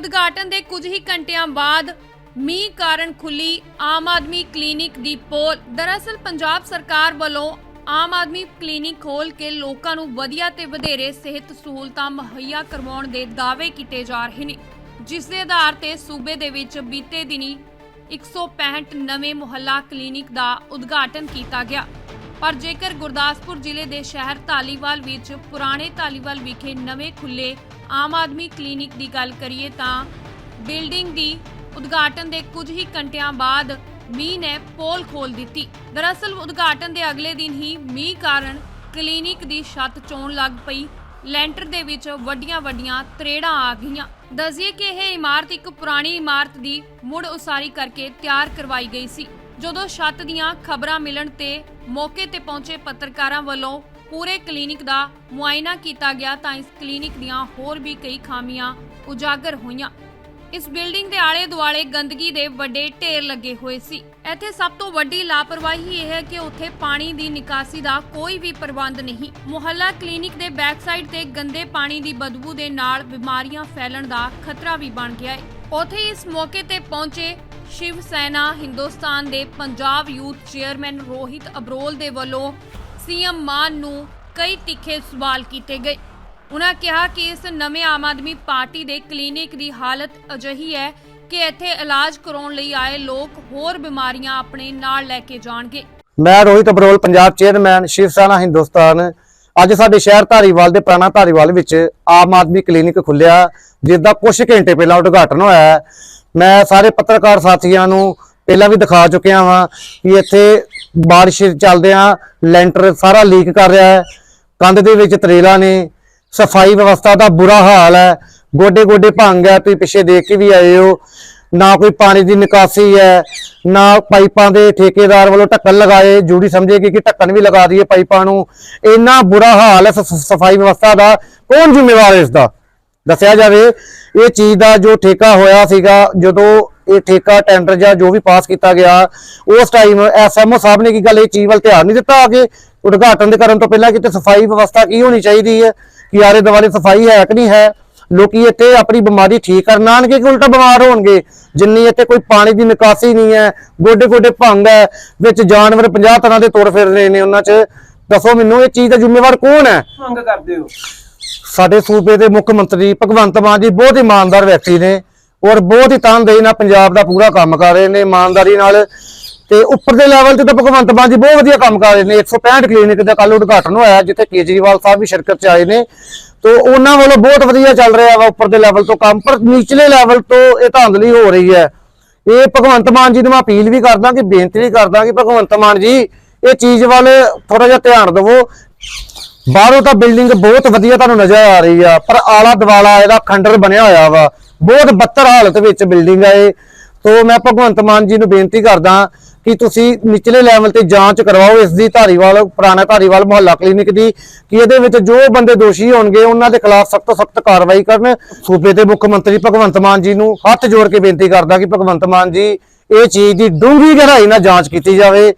ਉਦਘਾਟਨ ਦੇ ਕੁਝ ਹੀ ਘੰਟਿਆਂ ਬਾਅਦ ਮੀਂਹ ਕਾਰਨ ਖੁੱਲੀ ਆਮ ਆਦਮੀ ਕਲੀਨਿਕ ਦੀ ਪੋਲ। ਦਰਅਸਲ ਪੰਜਾਬ ਸਰਕਾਰ ਵੱਲੋਂ ਆਮ ਆਦਮੀ ਕਲੀਨਿਕ ਖੋਲ ਕੇ ਲੋਕਾਂ ਨੂੰ ਵਧੀਆ ਤੇ ਵਧੇਰੇ ਸਿਹਤ ਸਹੂਲਤਾਂ ਮੁਹੱਈਆ ਕਰਵਾਉਣ ਦੇ ਦਾਅਵੇ ਕੀਤੇ ਜਾ ਰਹੇ ਨੇ, ਜਿਸ ਦੇ ਆਧਾਰ ਤੇ ਸੂਬੇ ਦੇ ਵਿੱਚ ਬੀਤੇ ਦਿਨੀ 165 ਨਵੇਂ ਮੁਹੱਲਾ ਕਲੀਨਿਕ ਦਾ ਉਦਘਾਟਨ ਕੀਤਾ ਗਿਆ। ਪਰ ਜੇਕਰ ਗੁਰਦਾਸਪੁਰ ਜ਼ਿਲ੍ਹੇ ਦੇ ਸ਼ਹਿਰ ਧਾਲੀਵਾਲ ਵਿੱਚ ਪੁਰਾਣੇ ਧਾਲੀਵਾਲ ਵਿਖੇ ਨਵੇਂ ਖੁੱਲੇ ਆਮ ਆਦਮੀ ਕਲੀਨਿਕ ਦੀ ਗੱਲ ਕਰੀਏ ਤਾਂ ਬਿਲਡਿੰਗ ਦੀ ਉਦਘਾਟਨ ਦੇ ਕੁਝ ਹੀ ਘੰਟਿਆਂ ਬਾਅਦ ਮੀਂਹ ਨੇ ਪੋਲ ਖੋਲ ਦਿੱਤੀ। ਦਰਅਸਲ ਉਦਘਾਟਨ ਦੇ ਅਗਲੇ ਦਿਨ ਹੀ ਮੀਂਹ ਕਾਰਨ ਕਲੀਨਿਕ ਦੀ ਛੱਤ ਚੋਣ ਲੱਗ ਪਈ। ਲੈਂਟਰ ਦੇ ਵਿੱਚ ਵੱਡੀਆਂ-ਵੱਡੀਆਂ ਤਰੇੜਾਂ ਆ ਗਈਆਂ। ਦੱਸਿਏ ਕਿ ਇਹ ਇਮਾਰਤ ਇੱਕ ਪੁਰਾਣੀ ਇਮਾਰਤ ਦੀ ਮੁੜ ਉਸਾਰੀ ਕਰਕੇ ਤਿਆਰ ਕਰਵਾਈ ਗਈ ਸੀ। ਜਦੋਂ ਛੱਤ ਦੀਆਂ ਖਬਰਾਂ ਮਿਲਣ ਤੇ ਮੌਕੇ ਤੇ ਪਹੁੰਚੇ ਪੱਤਰਕਾਰਾਂ ਵੱਲੋਂ ਪੂਰੇ ਕਲੀਨਿਕ ਦਾ ਮੁਆਇਨਾ ਕੀਤਾ ਗਿਆ ਤਾਂ ਇਸ ਕਲੀਨਿਕ ਦੀਆਂ ਹੋਰ ਵੀ ਕਈ ਖਾਮੀਆਂ ਉਜਾਗਰ ਹੋਈਆਂ। ਇਸ ਬਿਲਡਿੰਗ ਦੇ ਆਲੇ ਦੁਆਲੇ ਗੰਦਗੀ ਦੇ ਵੱਡੇ ਢੇਰ ਲੱਗੇ ਹੋਏ ਸੀ। ਇੱਥੇ ਸਭ ਤੋਂ ਵੱਡੀ ਲਾਪਰਵਾਹੀ ਇਹ ਹੈ ਕਿ ਉੱਥੇ ਪਾਣੀ ਦੀ ਨਿਕਾਸੀ ਦਾ ਕੋਈ ਵੀ ਪ੍ਰਬੰਧ ਨਹੀਂ। ਮੁਹੱਲਾ ਕਲੀਨਿਕ ਦੇ ਬੈਕ ਸਾਈਡ ਤੇ ਗੰਦੇ ਪਾਣੀ ਦੀ ਬਦਬੂ ਦੇ ਨਾਲ ਬਿਮਾਰੀਆਂ ਫੈਲਣ ਦਾ ਖਤਰਾ ਵੀ ਬਣ ਗਿਆ ਹੈ। ਉੱਥੇ ਇਸ ਮੌਕੇ ਤੇ ਪਹੁੰਚੇ ਸ਼ਿਵ ਸੈਨਾ ਹਿੰਦੁਸਤਾਨ ਦੇ ਪੰਜਾਬ ਯੂਥ ਚੇਅਰਮੈਨ ਰੋਹਿਤ ਅਬਰੋਲ ਦੇ ਵੱਲੋਂ ਸੀਐਮ ਮਾਨ ਨੂੰ ਕਈ ਤਿੱਖੇ ਸਵਾਲ ਕੀਤੇ ਗਏ। ਉਹਨਾਂ ਕਿਹਾ ਕਿ ਇਸ ਨਵੇਂ ਆਮ ਆਦਮੀ ਪਾਰਟੀ ਦੇ ਕਲੀਨਿਕ ਦੀ ਹਾਲਤ ਅਜਿਹੀ ਹੈ ਕਿ ਇੱਥੇ ਇਲਾਜ ਕਰਾਉਣ ਲਈ ਆਏ ਲੋਕ ਹੋਰ ਬਿਮਾਰੀਆਂ ਆਪਣੇ ਨਾਲ ਲੈ ਕੇ ਜਾਣਗੇ। ਮੈਂ ਰੋਹਿਤ ਅਬਰੋਲ, ਪੰਜਾਬ ਚੇਅਰਮੈਨ, ਸ਼ਿਵ ਸੈਨਾ ਹਿੰਦੁਸਤਾਨ। ਅੱਜ ਸਾਡੇ ਸ਼ਹਿਰ ਧਾਰੀਵਾਲ ਦੇ ਪੁਰਾਣਾ ਧਾਰੀਵਾਲ ਵਿੱਚ ਆਮ ਆਦਮੀ ਕਲੀਨਿਕ ਖੁੱਲਿਆ ਜਿਸ ਦਾ ਕੁਝ ਘੰਟੇ ਪਹਿਲਾਂ ਉਦਘਾਟਨ ਹੋਇਆ ਮੈਂ ਸਾਰੇ ਪੱਤਰਕਾਰ ਸਾਥੀਆਂ ਨੂੰ ਪਹਿਲਾਂ ਵੀ ਦਿਖਾ ਚੁੱਕਿਆ ਹਾਂ ਕਿ ਇੱਥੇ ਬਾਰਿਸ਼ ਚੱਲਦਿਆਂ ਲੈਂਟਰ ਸਾਰਾ ਲੀਕ ਕਰ ਰਿਹਾ ਹੈ। ਕੰਧ ਦੇ ਵਿੱਚ ਤਰੇਲਾ ਨੇ। ਸਫ਼ਾਈ ਵਿਵਸਥਾ ਦਾ ਬੁਰਾ ਹਾਲ ਹੈ। ਗੋਡੇ ਗੋਡੇ ਭੰਗ ਹੈ। ਤੁਸੀਂ ਪਿੱਛੇ ਦੇਖ ਕੇ ਵੀ ਆਏ ਹੋ। ਨਾ ਕੋਈ ਪਾਣੀ ਦੀ ਨਿਕਾਸੀ ਹੈ, ਨਾ ਪਾਈਪਾਂ ਦੇ ਠੇਕੇਦਾਰ ਵੱਲੋਂ ਢੱਕਣ ਲਗਾਏ। ਜੂੜੀ ਸਮਝੇਗੀ ਕਿ ਢੱਕਣ ਵੀ ਲਗਾ ਦਈਏ ਪਾਈਪਾਂ ਨੂੰ। ਇੰਨਾ ਬੁਰਾ ਹਾਲ ਹੈ ਸ- ਸਫ਼ਾਈ ਵਿਵਸਥਾ ਦਾ। ਕੌਣ ਜ਼ਿੰਮੇਵਾਰ ਹੈ ਇਸ ਦਾ? ਦੱਸਿਆ ਜਾਵੇ, ਇਹ ਚੀਜ਼ ਦਾ ਜੋ ਠੇਕਾ ਹੋਇਆ ਸੀਗਾ, ਜਦੋਂ ਇਹ ਠੇਕਾ ਟੈਂਡਰ ਜਾਂ ਜੋ ਵੀ ਪਾਸ ਕੀਤਾ ਗਿਆ, ਉਸ ਟਾਈਮ ਐਸਐਮਓ ਸਾਹਿਬ ਨੇ ਕੀ ਗੱਲ, ਇਹ ਚੀਜ਼ ਵੱਲ ਧਿਆਨ ਨਹੀਂ ਦਿੱਤਾ ਆਗੇ ਉਦਘਾਟਨ ਦੇ ਕਰਨ ਤੋਂ ਪਹਿਲਾਂ ਕਿਤੇ ਸਫ਼ਾਈ ਵਿਵਸਥਾ ਕੀ ਹੋਣੀ ਚਾਹੀਦੀ ਹੈ? ਕਿ ਆਲੇ ਦੁਆਲੇ ਸਫ਼ਾਈ ਹੈ ਕਿ ਨਹੀਂ ਹੈ? ਲੋਕੀ ਇੱਥੇ ਆਪਣੀ ਬਿਮਾਰੀ ਠੀਕ ਕਰਨ ਆਣਗੇ ਕਿ ਉਲਟਾ ਬਿਮਾਰ ਹੋਣਗੇ? ਜਿੰਨੀ ਇੱਥੇ ਕੋਈ ਪਾਣੀ ਦੀ ਨਿਕਾਸੀ ਨਹੀਂ ਹੈ ਗੋਡੇ ਗੋਡੇ ਭੰਗ ਹੈ, ਵਿੱਚ ਜਾਨਵਰ 50 ਤਰ੍ਹਾਂ ਦੇ ਤੁਰ ਫਿਰ ਰਹੇ ਨੇ ਉਹਨਾਂ 'ਚ। ਦੱਸੋ ਮੈਨੂੰ, ਇਹ ਚੀਜ਼ ਦਾ ਜ਼ਿੰਮੇਵਾਰ ਕੌਣ ਹੈ? ਮੰਗ ਕਰਦੇ ਹੋ। ਸਾਡੇ ਸੂਬੇ ਦੇ ਮੁੱਖ ਮੰਤਰੀ ਭਗਵੰਤ ਮਾਨ ਜੀ ਬਹੁਤ ਇਮਾਨਦਾਰ ਵਿਅਕਤੀ ਨੇ ਔਰ ਬਹੁਤ ਹੀ ਤਨਦੇਹੀ ਨਾਲ ਪੰਜਾਬ ਦਾ ਪੂਰਾ ਕੰਮ ਕਰ ਰਹੇ ਨੇ, ਇਮਾਨਦਾਰੀ ਨਾਲ ਤੇ ਉੱਪਰ ਦੇ ਲੈਵਲ ਤੇ ਤਾਂ ਭਗਵੰਤ ਮਾਨ ਜੀ ਬਹੁਤ ਵਧੀਆ ਕੰਮ ਕਰ ਰਹੇ ਨੇ। 165 ਕਲੀਨਿਕ ਦਾ ਕੱਲ ਉਦਘਾਟਨ ਹੋਇਆ, ਜਿੱਥੇ ਕੇਜਰੀਵਾਲ ਸਾਹਿਬ ਵੀ ਸ਼ਿਰਕਤ ਚ ਆਏ ਨੇ। ਤੇ ਉਹਨਾਂ ਵੱਲੋਂ ਬਹੁਤ ਵਧੀਆ ਚੱਲ ਰਿਹਾ ਵਾ ਉੱਪਰ ਦੇ ਲੈਵਲ ਤੋਂ ਕੰਮ, ਪਰ ਨਿਚਲੇ ਲੈਵਲ ਤੋਂ ਇਹ ਧਾਂਦਲੀ ਹੋ ਰਹੀ ਹੈ। ਇਹ ਭਗਵੰਤ ਮਾਨ ਜੀ ਨੂੰ ਮੈਂ ਅਪੀਲ ਵੀ ਕਰਦਾ ਕਿ, ਬੇਨਤੀ ਵੀ ਕਰਦਾ ਕਿ ਭਗਵੰਤ ਮਾਨ ਜੀ, ਇਹ ਚੀਜ਼ ਵੱਲ ਥੋੜਾ ਜਿਹਾ ਧਿਆਨ ਦਿਵੋ। ਬਾਹਰੋਂ ਤਾਂ ਬਿਲਡਿੰਗ ਬਹੁਤ ਵਧੀਆ ਤੁਹਾਨੂੰ ਨਜ਼ਰ ਆ ਰਹੀ ਆ, ਪਰ ਆਲਾ ਦਵਾਲਾ ਇਹਦਾ ਖੰਡਰ ਬਣਿਆ ਹੋਇਆ ਵਾ। ਬਹੁਤ ਬੱਤਰ ਹਾਲਤ ਵਿੱਚ ਬਿਲਡਿੰਗ ਆ ਇਹ। ਤੋਂ ਮੈਂ ਭਗਵੰਤ ਮਾਨ ਜੀ ਨੂੰ ਬੇਨਤੀ ਕਰਦਾ ਕਿ ਤੁਸੀਂ ਨਿਚਲੇ ਲੈਵਲ ਤੇ ਜਾਂਚ ਕਰਵਾਓ ਇਸ ਦੀ, ਧਾਰੀਵਾਲ, ਪੁਰਾਣਾ ਧਾਰੀਵਾਲ ਮੁਹੱਲਾ ਕਲੀਨਿਕ ਦੀ, ਕਿ ਇਹਦੇ ਵਿੱਚ ਜੋ ਬੰਦੇ ਦੋਸ਼ੀ ਹੋਣਗੇ, ਉਹਨਾਂ ਦੇ ਖਿਲਾਫ ਸਖਤ ਤੋਂ ਸਖਤ ਕਾਰਵਾਈ ਕਰਨ। ਸੂਬੇ ਦੇ ਮੁੱਖ ਮੰਤਰੀ ਭਗਵੰਤ ਮਾਨ ਜੀ ਨੂੰ ਹੱਥ ਜੋੜ ਕੇ ਬੇਨਤੀ ਕਰਦਾ ਕਿ ਭਗਵੰਤ ਮਾਨ ਜੀ, ਇਹ ਚੀਜ਼ ਦੀ ਡੂੰਘੀ ਗਹਿਰਾਈ ਨਾਲ ਜਾਂਚ ਕੀਤੀ ਜਾਵੇ।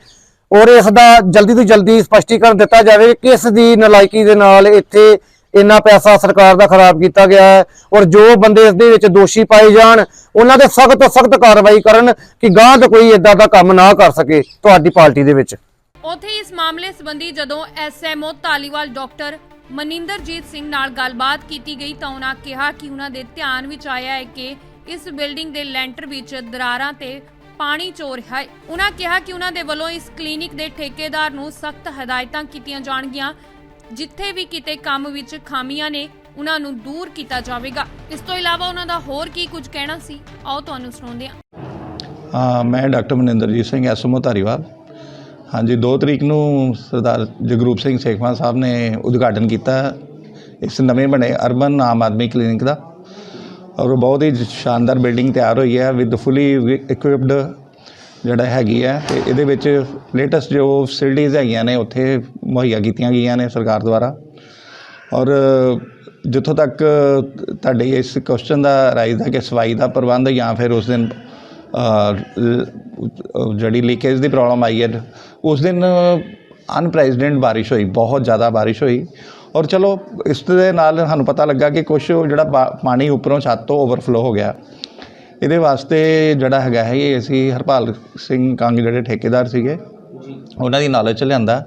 ਔਰ ਇਸ ਦਾ ਜਲਦੀ ਤੋਂ ਜਲਦੀ ਸਪਸ਼ਟੀਕਰਨ ਦਿੱਤਾ ਜਾਵੇ ਕਿ ਕਿਸ ਦੀ ਨਲਾਇਕੀ ਦੇ ਨਾਲ ਇੱਥੇ ਇੰਨਾ ਪੈਸਾ ਸਰਕਾਰ ਦਾ ਖਰਾਬ ਕੀਤਾ ਗਿਆ ਹੈ ਔਰ ਜੋ ਬੰਦੇ ਇਸ ਦੇ ਵਿੱਚ ਦੋਸ਼ੀ ਪਾਏ ਜਾਣ, ਉਹਨਾਂ ਤੇ ਸਖਤ ਤੋਂ ਸਖਤ ਕਾਰਵਾਈ ਕਰਨ ਕਿ ਗਾਂਹ ਤੋਂ ਕੋਈ ਇਦਾਂ ਦਾ ਕੰਮ ਨਾ ਕਰ ਸਕੇ ਤੁਹਾਡੀ ਪਾਰਟੀ ਦੇ ਵਿੱਚ। ਉਥੇ ਇਸ ਮਾਮਲੇ ਸੰਬੰਧੀ ਜਦੋਂ ਐਸਐਮਓ ਧਾਲੀਵਾਲ ਡਾਕਟਰ ਮਨਿੰਦਰਜੀਤ ਸਿੰਘ ਨਾਲ ਗੱਲਬਾਤ ਕੀਤੀ ਗਈ ਤਾਂ ਉਹਨਾਂ ਕਿਹਾ ਕਿ ਉਹਨਾਂ ਦੇ ਧਿਆਨ ਵਿੱਚ ਆਇਆ ਹੈ ਕਿ ਇਸ ਬਿਲਡਿੰਗ ਦੇ ਲੈਂਟਰ ਵਿੱਚ ਦਰਾਰਾਂ ਤੇ ਪਾਣੀ ਚੋ ਰਿਹਾ ਹੈ। ਉਹਨਾਂ ਕਿਹਾ ਕਿ ਉਹਨਾਂ ਦੇ ਵੱਲੋਂ ਇਸ ਕਲੀਨਿਕ ਦੇ ਠੇਕੇਦਾਰ ਨੂੰ ਸਖਤ ਹਦਾਇਤਾਂ ਕੀਤੀਆਂ ਜਾਣਗੀਆਂ, ਜਿੱਥੇ ਵੀ ਕਿਤੇ ਕੰਮ ਵਿੱਚ ਖਾਮੀਆਂ ਨੇ ਉਹਨਾਂ ਨੂੰ ਦੂਰ ਕੀਤਾ ਜਾਵੇਗਾ। ਇਸ ਤੋਂ ਇਲਾਵਾ ਉਹਨਾਂ ਦਾ ਹੋਰ ਕੀ ਕੁਝ ਕਹਿਣਾ ਸੀ? ਆਓ ਤੁਹਾਨੂੰ ਸੁਣਾਉਂਦੇ ਹਾਂ। ਹਾਂ ਮੈਂ ਡਾਕਟਰ ਮਨਿੰਦਰਜੀਤ ਸਿੰਘ ਐਸਐਮਓ ਧਾਰੀਵਾਲ। ਹਾਂਜੀ 2 ਤਰੀਕ ਨੂੰ ਸਰਦਾਰ ਜਗਰੂਪ ਸਿੰਘ ਸੇਖਵਾਂ ਸਾਹਿਬ ਨੇ ਉਦਘਾਟਨ ਕੀਤਾ। ਇਸ ਨਵੇਂ ਬਣੇ ਅਰਬਨ ਆਮ ਆਦਮੀ ਕਲੀਨਿਕ ਦਾ। ਔਰ ਬਹੁਤ ਹੀ ਸ਼ਾਨਦਾਰ ਬਿਲਡਿੰਗ ਤਿਆਰ ਹੋਈ ਹੈ ਵਿਦ ਫੁੱਲੀ ਇਕਵਿਪਡ ਜਿਹੜਾ ਹੈਗੀ ਹੈ ਤੇ ਇਹਦੇ ਵਿੱਚ ਲੇਟੈਸਟ ਜੋ ਫੈਸਿਲਿਟੀਜ਼ ਹੈਗੀਆਂ ਨੇ ਉੱਥੇ ਮੁਹੱਈਆ ਕੀਤੀਆਂ ਗਈਆਂ ਨੇ ਸਰਕਾਰ ਦੁਆਰਾ। ਔਰ ਜਿੱਥੋਂ ਤੱਕ ਤੁਹਾਡੇ ਇਸ ਕੁਐਸਚਨ ਦਾ ਰਾਈਜ਼ ਦਾ ਕਿ ਸਫ਼ਾਈ ਦਾ ਪ੍ਰਬੰਧ ਜਾਂ ਫਿਰ ਉਸ ਦਿਨ ਜਿਹੜੀ ਲੀਕੇਜ ਦੀ ਪ੍ਰੋਬਲਮ ਆਈ ਹੈ, ਉਸ ਦਿਨ ਅਨਪ੍ਰੈਜ਼ੀਡੈਂਟ ਬਾਰਿਸ਼ ਹੋਈ, ਬਹੁਤ ਜ਼ਿਆਦਾ ਬਾਰਿਸ਼ ਹੋਈ। ਔਰ ਚਲੋ, ਇਸ ਦੇ ਨਾਲ ਸਾਨੂੰ ਪਤਾ ਲੱਗਾ ਕਿ ਕੁਝ ਜਿਹੜਾ ਪਾ- ਪਾਣੀ ਉੱਪਰੋਂ ਛੱਤ ਤੋਂ ਓਵਰਫਲੋ ਹੋ ਗਿਆ। ਇਹਦੇ ਵਾਸਤੇ ਜਿਹੜਾ ਹੈਗਾ ਹੈ, ਇਹ ਅਸੀਂ ਹਰਪਾਲ ਸਿੰਘ ਕੰਗ ਜਿਹੜੇ ਠੇਕੇਦਾਰ ਸੀਗੇ, ਉਹਨਾਂ ਦੀ ਨੌਲੇਜ ਚ ਲਿਆਂਦਾ।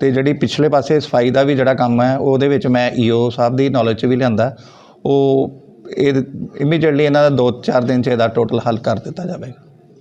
ਤੇ ਜਿਹੜੀ ਪਿਛਲੇ ਪਾਸੇ ਸਫ਼ਾਈ ਦਾ ਵੀ ਜਿਹੜਾ ਕੰਮ ਹੈ, ਉਹਦੇ ਵਿੱਚ ਮੈਂ ਈਓ ਸਾਹਿਬ ਦੀ ਨੌਲੇਜ ਚ ਵੀ ਲਿਆਂਦਾ। ਉਹ ਇਹ ਇਮੀਡੀਏਟਲੀ ਇਹਨਾਂ ਦਾ 2-4 ਦਿਨ ਚ ਇਹਦਾ ਟੋਟਲ ਹੱਲ ਕਰ ਦਿੱਤਾ ਜਾਵੇਗਾ।